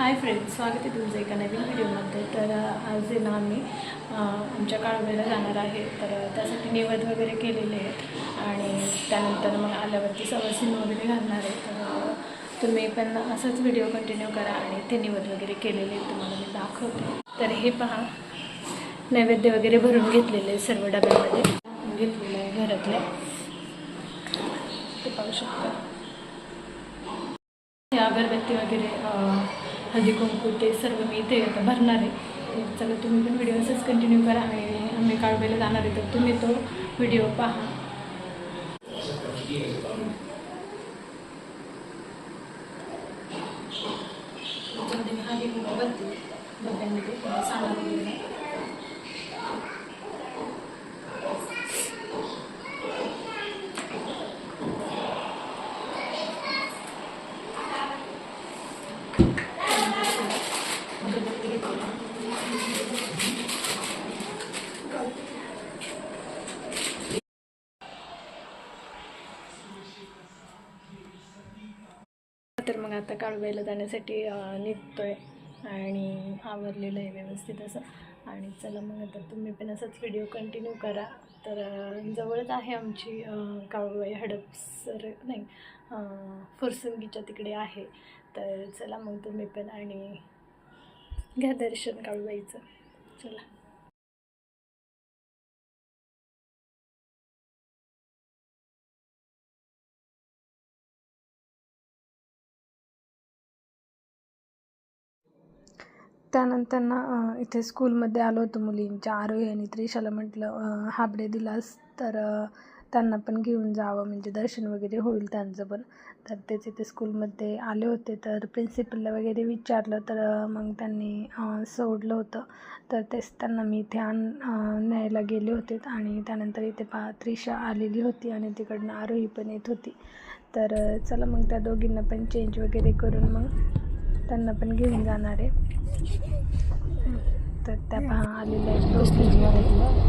Hi friends स्वागत आहे तुमचं एका नवीन व्हिडिओमध्ये. तर आज आहे ना आम्ही आमच्या काळवेला जाणार आहे. तर त्यासाठी निवद वगैरे केलेले आहेत. आणि त्यानंतर मग आल्यावरती सवासीन वगैरे घालणार आहे. तर तुम्ही पण असंच व्हिडिओ कंटिन्यू करा आणि ते निवद वगैरे केलेले आहेत. तुम्हाला मी दाखवते. तर हे पहा. नैवेद्य वगैरे भरून घेतलेले आहे सर्व डब्यामध्ये. घेतलेलं आहे घरातले. ते पाहू शकता. अगरबत्ती वगैरे हळदी कुंकू ते सर्व मी इथे आता भरणार आहे. चला तुम्ही पण व्हिडिओ असंच कंटिन्यू करा आणि आम्ही काळबेला जाणार आहे. तर तुम्ही तो व्हिडिओ पहा त्याच्यामध्ये मी हळदी कुंकू भरते डब्यामध्ये साडा वगैरे अगरबत्ती घेतली तर मग आता काळवायला जाण्यासाठी निघतो आहे आणि आवरलेलं आहे व्यवस्थित असं. आणि चला मग आता तुम्ही पण असाच व्हिडिओ कंटिन्यू करा. तर जवळच आहे आमची काळूबाई काळवाई हडपसर नाही अं, फुरसंगीच्या तिकडे आहे. तर चला मग तुम्ही पण आणि घ्या दर्शन काळवाईचं. चला. त्यानंतर ना इथे स्कूलमध्ये आलो होतो मुलींच्या आरोही आणि त्रिशाला म्हटलं हाबडे दिलास तर त्यांना पण घेऊन जावं म्हणजे दर्शन वगैरे होईल त्यांचं पण. तर तेच इथे स्कूलमध्ये आले होते. तर प्रिन्सिपलला वगैरे विचारलं तर मग त्यांनी सोडलं होतं. तर तेच त्यांना मी इथे आण न्यायला गेले होते आणि त्यानंतर इथे पा त्रिशा आलेली होती आणि तिकडनं आरोही पण येत होती. तर चला मग त्या दोघींना पण चेंज वगैरे करून मग त्यांना पण घेऊन जाणार आहे. तर त्या पहा आलेल्या आहेत.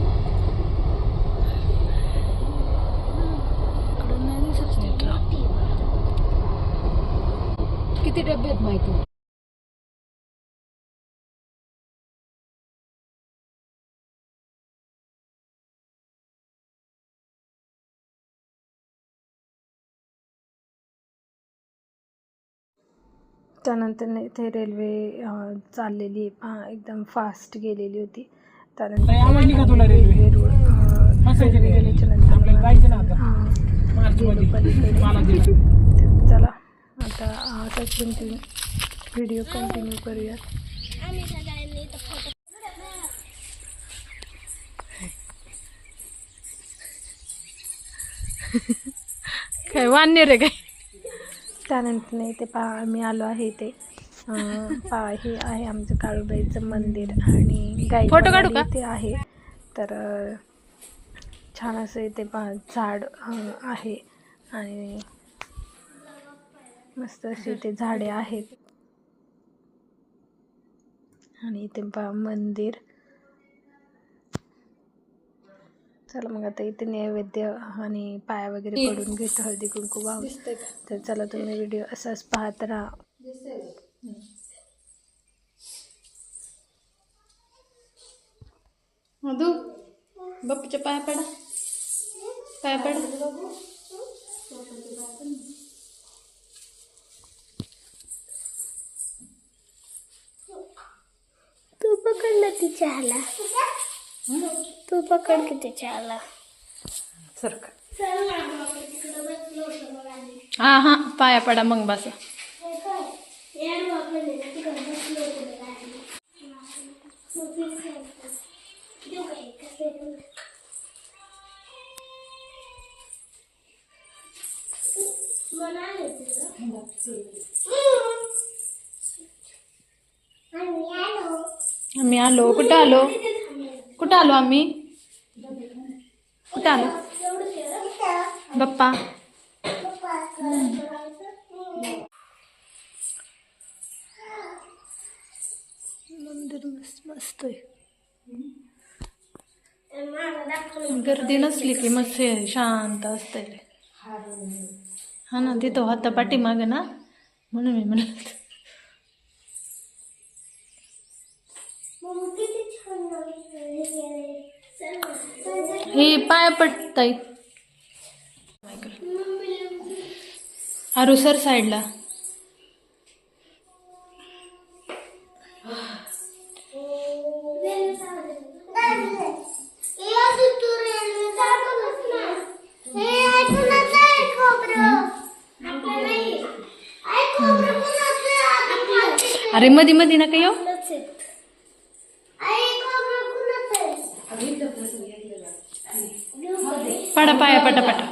त्यानंतर ना इथे रेल्वे चाललेली एकदम फास्ट गेलेली होती. त्यानंतर रेल्वे? रोड. गेल्याच्यानंतर चला आता असंच कंटिन्यू व्हिडिओ कंटिन्यू करूया काय वान्य रे काय? त्यानंतर नाही ते पहा आम्ही आलो आहे ते अं, पहा हे आहे आमचं काळूबाईचं मंदिर आणि गाई फोटो काढू का? ते आहे. तर छान असं इथे पहा झाड आहे. आणि मस्त अशी इथे झाडे आहेत. आणि इथे पहा मंदिर. चला मग आता इथे नैवेद्य आणि पाया वगैरे पडून घेतो हळदी कुंकू वाहून. तर चला तुम्ही व्हिडिओ असाच पाहत राहा. मधू बापूच्या पाया पडा. पाया पडा. तू पकड ना तिच्या हाला तू पकड की तिच्या हाला सरक हा हा पाया पडा मग बसा. आम्ही आलो. कुठं आलो? कुठं आलो आम्ही? कुठं आलो? बाप्पा. मंदिर मस्त आहे गर्दी नसली की मस्त शांत असते हा ना तिथं होता पाठीमागे ना? म्हणून मी म्हणत हे पाय पडताई आरू सर साईडला. अरे मधी मधी नका येऊ. पडा.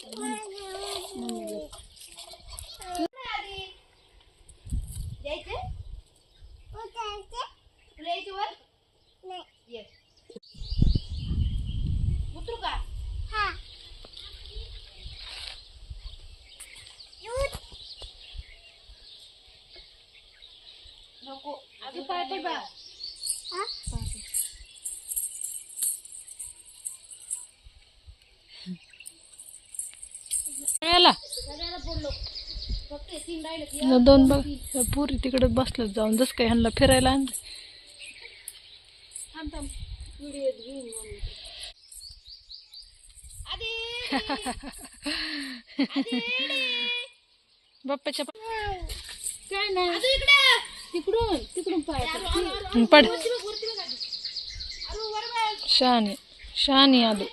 पडला अजून पाय पड. दोन बघ पुरी तिकडे बसलं जाऊन. जस काय ह्यांना फिरायला आणलं. बाप्पाच्या काय नाही. तिकडून तिकडून पाय पड. पड शहाणी. शहाणी आलो.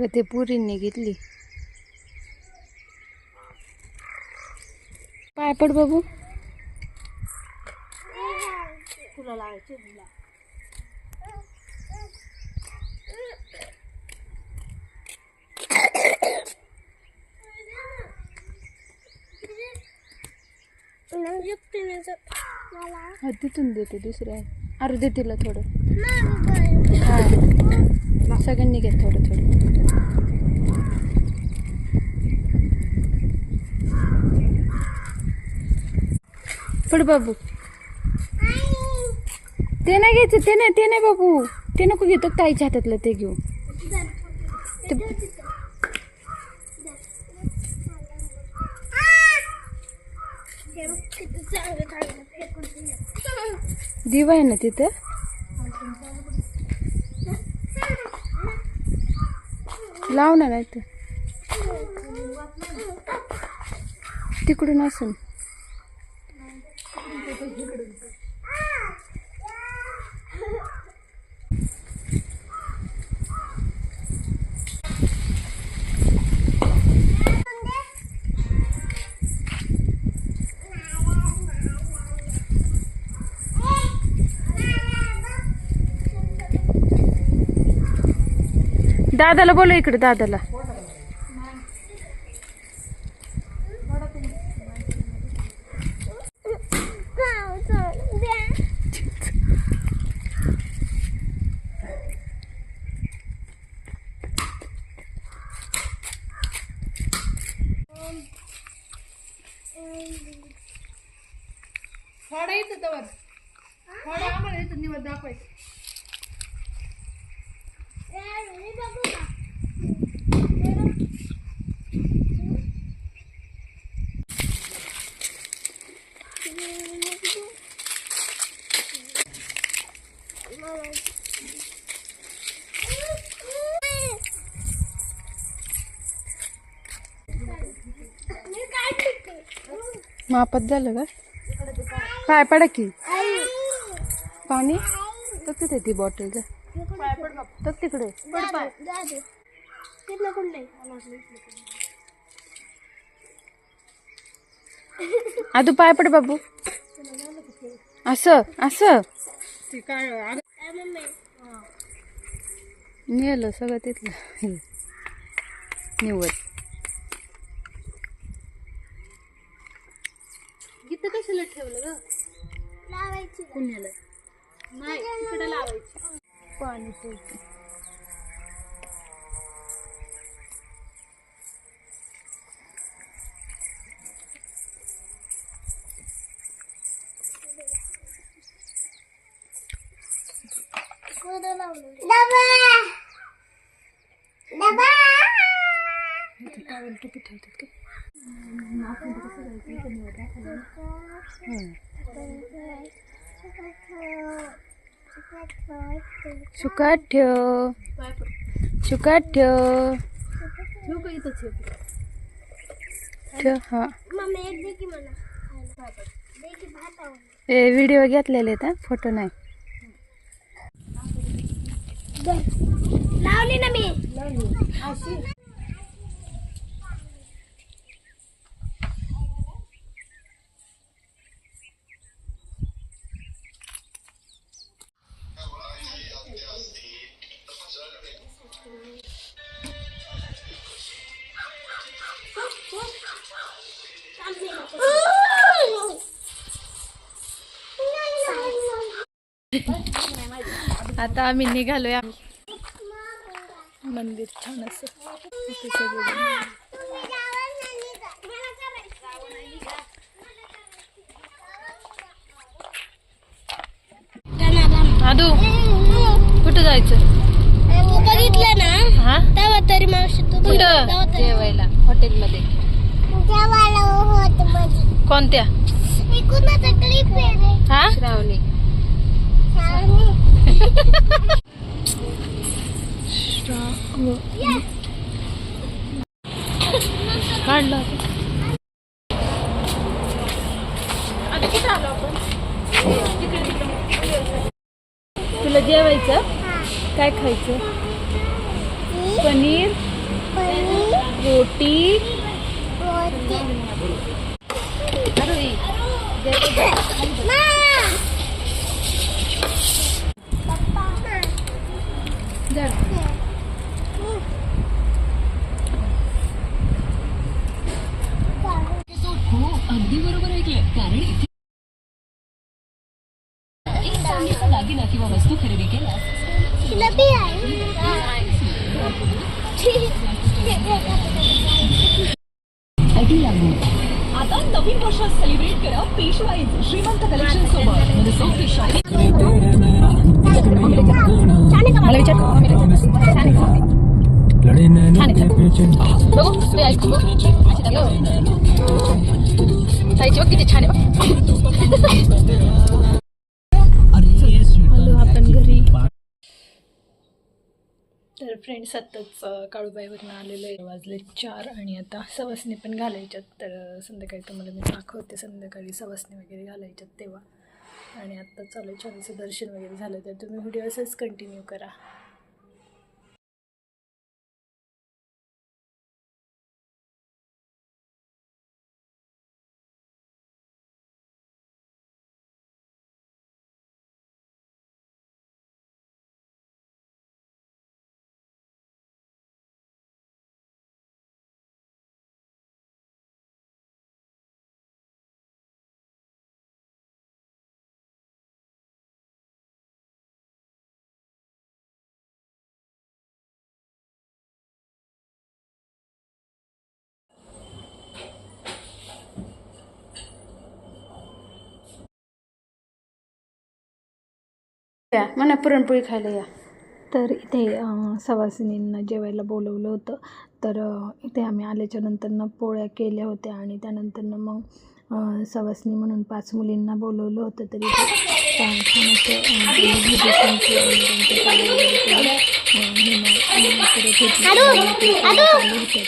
अगं ते पुरींनी घेतली. पाय पड बाबू हा तिथून देते दुसऱ्या. अरे दे तिला थोडं. हा. सगळ्यांनी निघेल थोडं थोडं पड बाबू ते नाही घ्यायचं ते नाही ते नाही बाबू ते नको घेतो ताईच्या हातातलं ते घेऊ दिवा आहे ना तिथं लाव ना नाही तर तिकडून असून. दादाला बोलू इकडे दादाला. थोडा येतं तवर. थोडा आम्हाला येतं निवड दाखवायचं मी काय मापात झालं का? पाय पडा की. पाणी तर तिथे ती बॉटल जा. तर तिकडे. आदू पाय पड बाबू. असं असं. नेलं सगळं तिथलं. हे. निवड. इथं कशाला ठेवलं ग? लावायची पुण्याला नाही इकडे लावायची. पाणी ठेवते टावेल टोपी ठेवतात का सुकाट ठेव सुकाट ठेव ठेव हा। मम्मी एक दे की मला दे की भात आवडलं. ए व्हिडिओ घेतलेले आहेत हा फोटो नाही। लावली ना मी। आता आम्ही निघालोय मंदिर छान असं. आदू कुठं जायचं? बघितलं ना हा? तेव्हा तरी मावशी तू कुठं? जेवायला हॉटेलमध्ये. जेवायला होत मध्ये कोणत्या कुणाचा क्लिप आहे रे? हा? श्रावणी. काढला तुला जेवायचं? काय खायचं? पनीर? रोटी? आता नवीन वर्षात सेलिब्रेट करा पेशवाईज श्रीमंत कलेक्शन सोबत. म्हणजे सोफी शाही मला विचार छान आहे बघू ते ऐकू ताईची बघ. किती छान आहे आलो आपण घरी. तर फ्रेंड्स आत्ताच काळूबाईवरनं आलेलं आहे. वाजले चार आणि आता सवासणी पण घालायच्यात. तर संध्याकाळी तुम्हाला मी दाखवते. संध्याकाळी सवासणी वगैरे घालायच्यात तेव्हा. आणि आत्ता चालू आहे छानसं दर्शन वगैरे झालं तर तुम्ही व्हिडिओ असंच कंटिन्यू करा. या म्हणा पुरणपोळी खायला या. तर इथे सवासिनींना जेवायला बोलवलं होतं. तर इथे आम्ही आल्याच्या नंतरनं पोळ्या केल्या होत्या आणि त्यानंतरनं मग अं, सवासणी म्हणून पाच मुलींना बोलवलं होतं. तरी होतं.